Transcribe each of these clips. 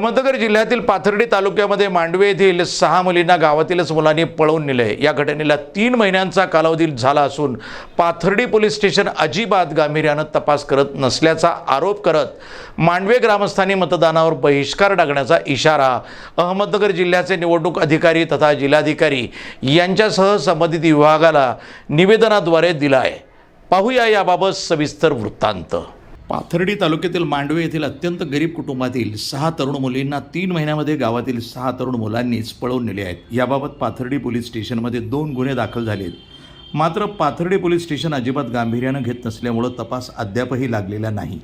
अहमदनगर जिल्ह्यातील पाथर्डी तालुक्यामध्ये मांडवे येथील सहा मुलींना गावातीलच मुलांनी पळवून नेले. या घटनेला तीन महिन्यांचा कालावधी झाला असून पाथर्डी पोलीस स्टेशन अजिबात गांभीर्यानं तपास करत नसल्याचा आरोप करत मांडवे ग्रामस्थांनी मतदानावर बहिष्कार टाकण्याचा इशारा अहमदनगर जिल्ह्याचे निवडणूक अधिकारी तथा जिल्हाधिकारी यांच्यासह संबंधित विभागाला निवेदनाद्वारे दिला आहे पाहूया याबाबत सविस्तर वृत्तांत. पाथर्डी तालुक्यातील मांडवे येथील अत्यंत गरीब कुटुंबातील सहा तरुण मुलींना तीन महिन्यामध्ये गावातील सहा तरुण मुलांनीच पळवून नेले आहेत. याबाबत पाथर्डी पोलीस स्टेशनमध्ये दोन गुन्हे दाखल झालेत. मात्र पाथर्डी पोलीस स्टेशन अजिबात गांभीर्यानं घेत नसल्यामुळं तपास अद्यापही लागलेला नाही.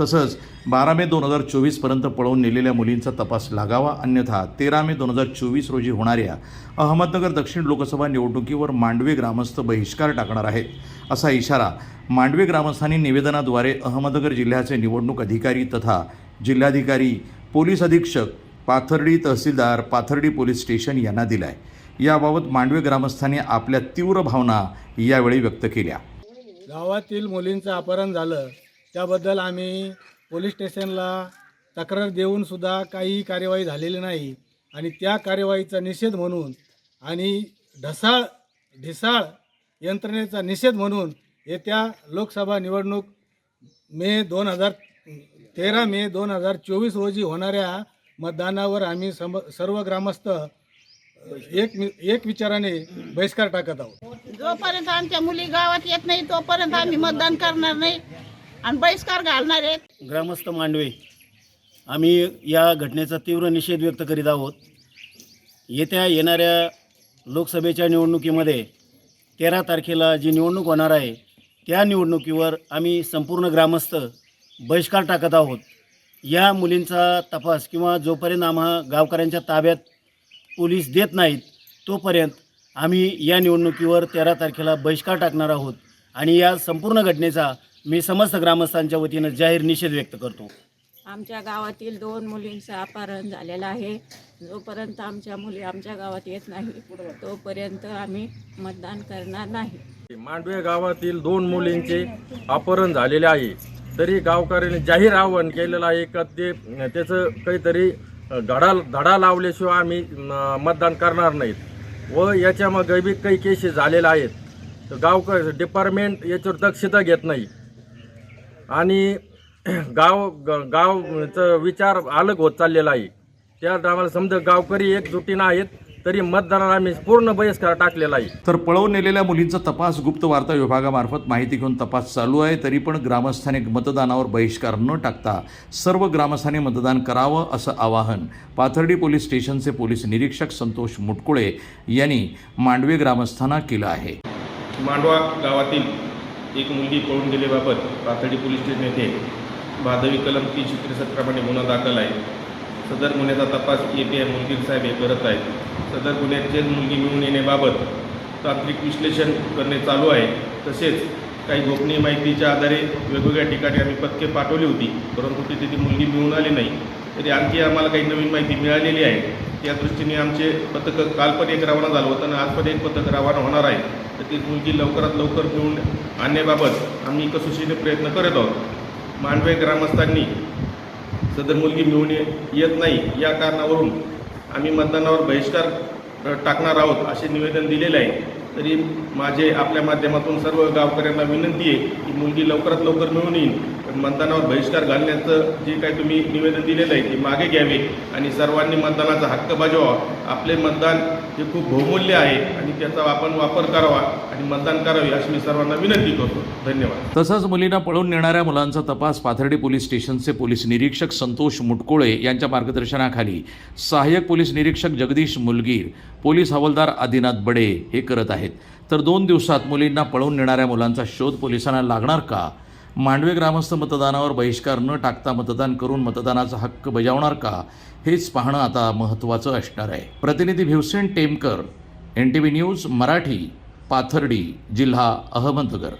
तसंच बारा मे दोन हजार चोवीसपर्यंत पळवून नेलेल्या मुलींचा तपास लागावा अन्यथा तेरा मे दोन हजार चोवीस रोजी होणाऱ्या अहमदनगर दक्षिण लोकसभा निवडणुकीवर मांडवे ग्रामस्थ बहिष्कार टाकणार आहेत असा इशारा मांडवे ग्रामस्थांनी निवेदनाद्वारे अहमदनगर जिल्ह्याचे निवडणूक अधिकारी तथा जिल्हाधिकारी पोलीस अधीक्षक पाथर्डी तहसीलदार पाथर्डी पोलीस स्टेशन यांना दिला आहे याबाबत मांडवे ग्रामस्थांनी आपल्या तीव्र भावना यावेळी व्यक्त केल्या. गावातील मुलींचं अपहरण झालं. त्याबद्दल आम्ही पोलीस स्टेशनला तक्रार देऊन सुद्धा काही कार्यवाही झालेली नाही. आणि त्या कार्यवाहीचा निषेध म्हणून आणि ढसाळ ढिसाळ यंत्रणेचा निषेध म्हणून येत्या लोकसभा निवडणूक मे दोन हजार तेरा मे दोन हजार चोवीस रोजी होणाऱ्या मतदानावर आम्ही सम सर्व ग्रामस्थ एक एक विचाराने बहिष्कार टाकत आहोत. जोपर्यंत आमच्या मुली गावात येत नाही तोपर्यंत आम्ही मतदान करणार नाही. आणि बहिष्कार घालणार आहेत. ग्रामस्थ मांडवे आम्ही या घटनेचा तीव्र निषेध व्यक्त करीत आहोत. येत्या येणाऱ्या लोकसभेच्या निवडणुकीमध्ये तेरा तारखेला जी निवडणूक होणार आहे त्या निवडणुकीवर आम्ही संपूर्ण ग्रामस्थ बहिष्कार टाकत आहोत. या मुलींचा तपास किंवा जोपर्यंत आम्हा गावकऱ्यांच्या ताब्यात पोलीस देत नाहीत तोपर्यंत आम्ही या निवडणुकीवर तेरा तारखेला बहिष्कार टाकणार आहोत. आणि या संपूर्ण घटनेचा मी समस्त ग्रामस्थांच्या वतीनं जाहीर निषेध व्यक्त करतो. आमच्या गावातील दोन मुलींचं अपहरण झालेलं आहे. जोपर्यंत आमच्या मुली आमच्या गावात येत नाही तोपर्यंत आम्ही मतदान करणार नाही. मांडवे गावातील दोन मुलींचे अपहरण झालेले आहे. तरी गावकऱ्यांनी जाहीर आवाहन केलेलं आहे का ते त्याचं काहीतरी धडा धडा लावल्याशिवाय आम्ही मतदान करणार नाहीत. व याच्यामध्ये बी काही केसेस झालेल्या आहेत. तर गावकर डिपार्टमेंट याच्यावर दक्षता घेत नाही. आणि गाव ग- गावचं विचार अलग होत चाललेला आहे. त्या आम्हाला समजा गावकरी एकजुटीनं आहेत तरी मतदानाला आम्ही पूर्ण बहिष्कार टाकलेला आहे. तर पळवून नेलेल्या मुलींचा तपास गुप्त वार्ता विभागामार्फत माहिती घेऊन तपास चालू आहे तरी पण ग्रामस्थांनी मतदानावर बहिष्कार न टाकता सर्व ग्रामस्थांनी मतदान करावं असं आवाहन पाथर्डी पोलीस स्टेशनचे पोलीस निरीक्षक संतोष मुटकुळे यांनी मांडवे ग्रामस्थांना केलं आहे. मांडवा गावातील एक मुलगी पळून गेल्याबाबत पाथर्डी पोलीस स्टेशन येथे भादवी कलम तीनशे त्रेसष्टप्रमाणे गुन्हा दाखल आहे. सदर गुन्ह्याचा तपास ए पी आय मुलगीर साहेब हे करत आहेत. सदर गुन्ह्याचे मुलगी मिळून येण्याबाबत तांत्रिक विश्लेषण करणे चालू आहे. तसेच काही गोपनीय माहितीच्या आधारे वेगवेगळ्या ठिकाणी आम्ही पथके पाठवली होती परंतु तिथे ती मुलगी मिळून आली नाही. तरी आणखी आम्हाला काही नवीन माहिती मिळालेली आहे. त्या दृष्टीने आमचे पथकं काल पण एक रवाना झालं होतं आणि आज पण एक पथक रवाना होणार आहे. तर ती मुलगी लवकरात लवकर मिळून आणण्याबाबत आम्ही कसोशीने प्रयत्न करत आहोत. मांडवे ग्रामस्थांनी सदर मुलगी मिळून येत नाही या कारणावरून आम्ही मतदानावर बहिष्कार टाकणार आहोत असे निवेदन दिलेले आहे. तरी माझे आपल्या माध्यमातून सर्व गावकऱ्यांना विनंती आहे की मुलगी लवकरात लवकर मिळून येईल. पण मतदानावर बहिष्कार घालण्याचं जे काही तुम्ही निवेदन दिलेलं आहे ते मागे घ्यावे आणि सर्वांनी मतदानाचा हक्क बजावा. आपले मतदान हे खूप बहुमूल्य आहे आणि त्याचा आपण वापर करावा आणि मतदान करावे अशी मी सर्वांना विनंती करतो. धन्यवाद. तसंच मुलींना पळून नेणाऱ्या मुलांचा तपास पाथर्डी पोलीस स्टेशनचे पोलीस निरीक्षक संतोष मुटकोळे यांच्या मार्गदर्शनाखाली. सहाय्यक पोलीस निरीक्षक जगदीश मुलगीर पोलीस हवालदार आदिनाथ बडे हे करत आहेत. तर दोन दिवसात मुलींना पळून नेणाऱ्या मुलांचा शोध पोलिसांना लागणार का? मांडवे ग्रामस्थ मतदानावर बहिष्कार न टाकता मतदान करून मतदानाचा हक्क बजावणार का? हेच पाहणं आता महत्त्वाचं असणार आहे. प्रतिनिधी Bhivsen Temkar N T V news Marathi Pathardi जिल्हा अहमदनगर.